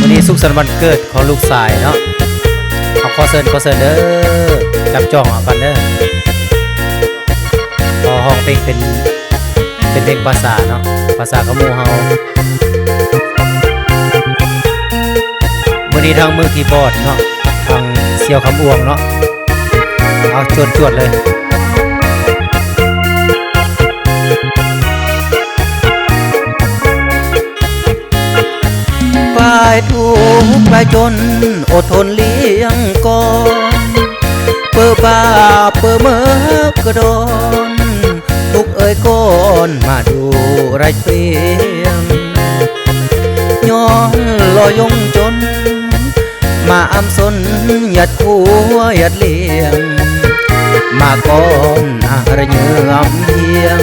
วันนี้สุขสันต์วันเกิดของลูกชายเนาะเอาขอเซิญขอเซิญเด้อจับจองเอากันเด้อพอห้องเพลงเป็นเป็นเพลงภาษาเนาะภาษากะมูเฮามื้อนี้ทางมือคีย์บอร์ดเนาะทางเสียวคำอวงเนาะเอาจวดจวดๆเลย ทุกข์ปลายจนอดทนเลี้ยงก่อนเปิดบาเปิดเมื่อกระโดนทุกเอ่ยก้อนมาดูไรเปียงย้อนลอยยงจน มาอำสนหยัดขัวหยัดเลี้ยง มาก่อนอาระเยือมเพียง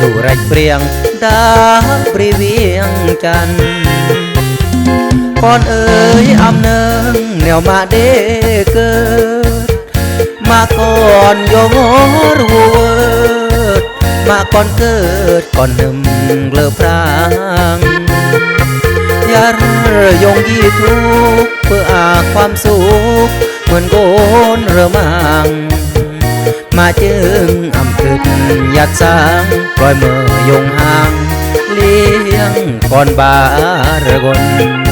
ดูไรเปรียงดาปรีเวียงจันทร์ ก่อนเอ่ยอำเนิงแนวมาเด้เกิด มาก่อนโยงรัวมาก่อนเกิดก่อนหนึ่มเกลือพรางยารยงยี่ทุกเพื่ออาความสุข เหมือนโกนเรือมังมาจึงอำคึกยัดสร้างปล่อยเมือยงห่าง เลี้ยงก่อนบาระกน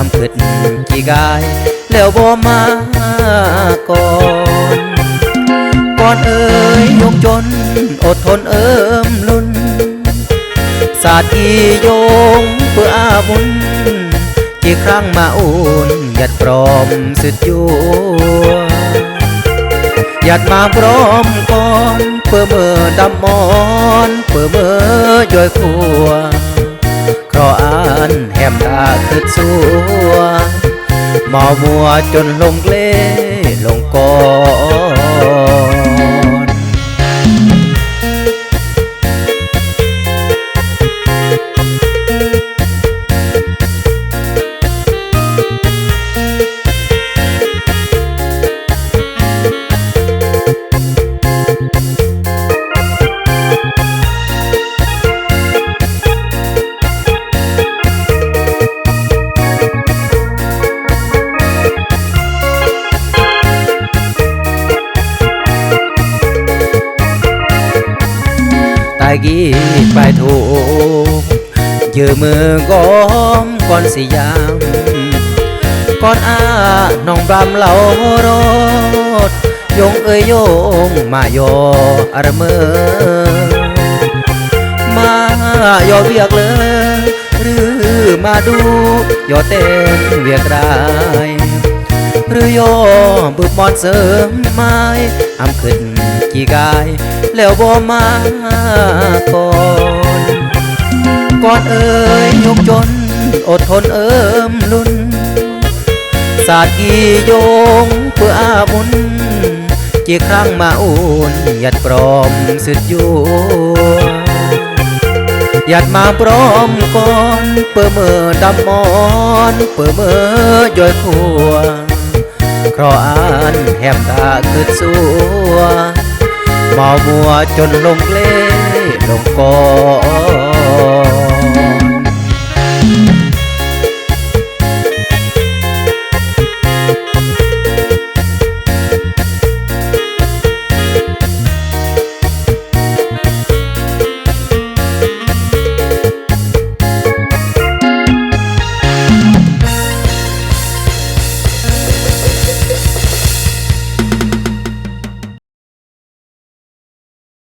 ามอมาโยเวียกเลยหรือมาดูโยเต้งเวียกายหรือโยปือปอนเสริมไม้อำขึ้นกี่กาย แล้วบ่มาก่อนก่อนเอ่ยยกจน อดทนเอิมลุนสาดกี่โยงเพื่ออาบุญกี่ครั้งมาอุ่นหยัดปลอมสุดยู่หยัดมาพร้อมก่อนเพื่อเมื่อดำมอนเพื่อเมื่อย่อยขัวเพราะอ่านแห มตาคดสัวเมามัวจนลงเล่ลงก่อ กี้ไปถูกยืมมือก้อมก่อนสิยามก่อนอาน้องบรำเหล่ารถยงเอ้ยโยงมาโยอารเมอมาโยเวียกเลยหรือมาดูโยเต้นเวียกราย หรือโยบึกมอนเสริมไม้อำขึ้น กี่กายแล้วบ่มาก่อนก่อนเอ่ยยกจน อดทนเอิมลุ่นสาดกี่โยงเพื่ออาบุญกี่ครั้งมาอุ่นหยัดปลอมสุดอยู่หยัดมาพร้อมก่อน เปิดมือดำมอน เปิดมือย่อยขัว รออ่านแหมตาคือสัวเมาบัวจนลงเล่ลงกอ